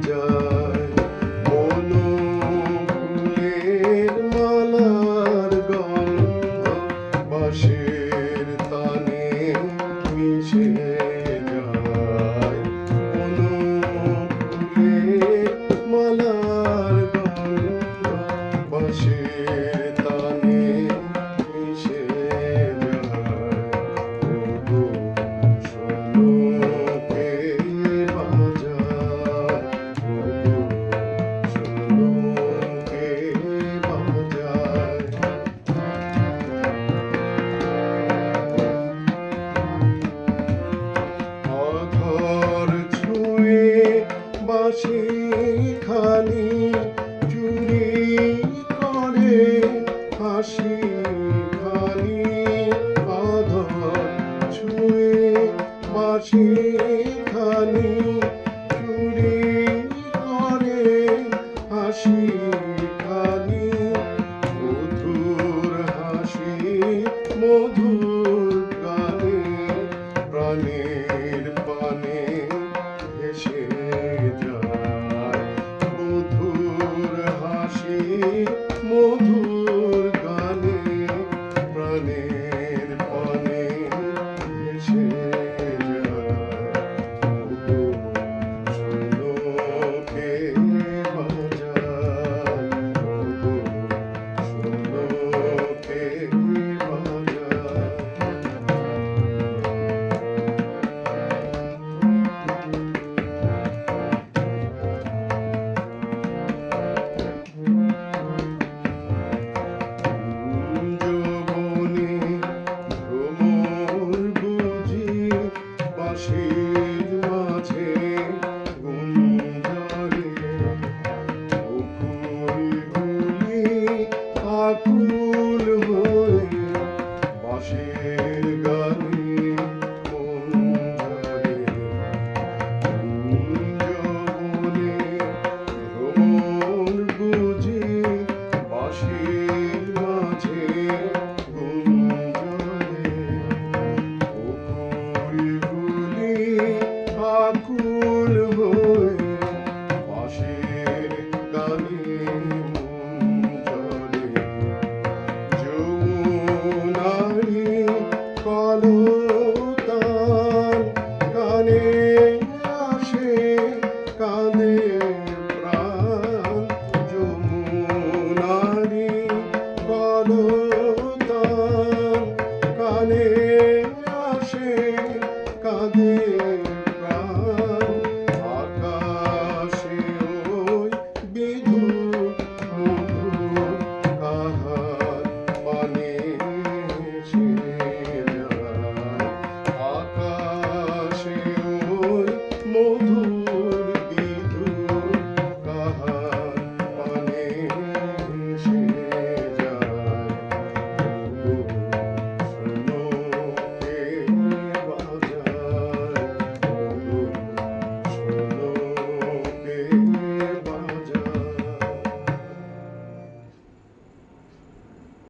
Georgia. সেখানে চুরি করে, হাসি খালি আধার ছুঁয়ে বাসি খালি চুরি করে, হাসি খালি মধুর হাসি, মধুর গানে, প্রাণের পানে এসে প্রাণের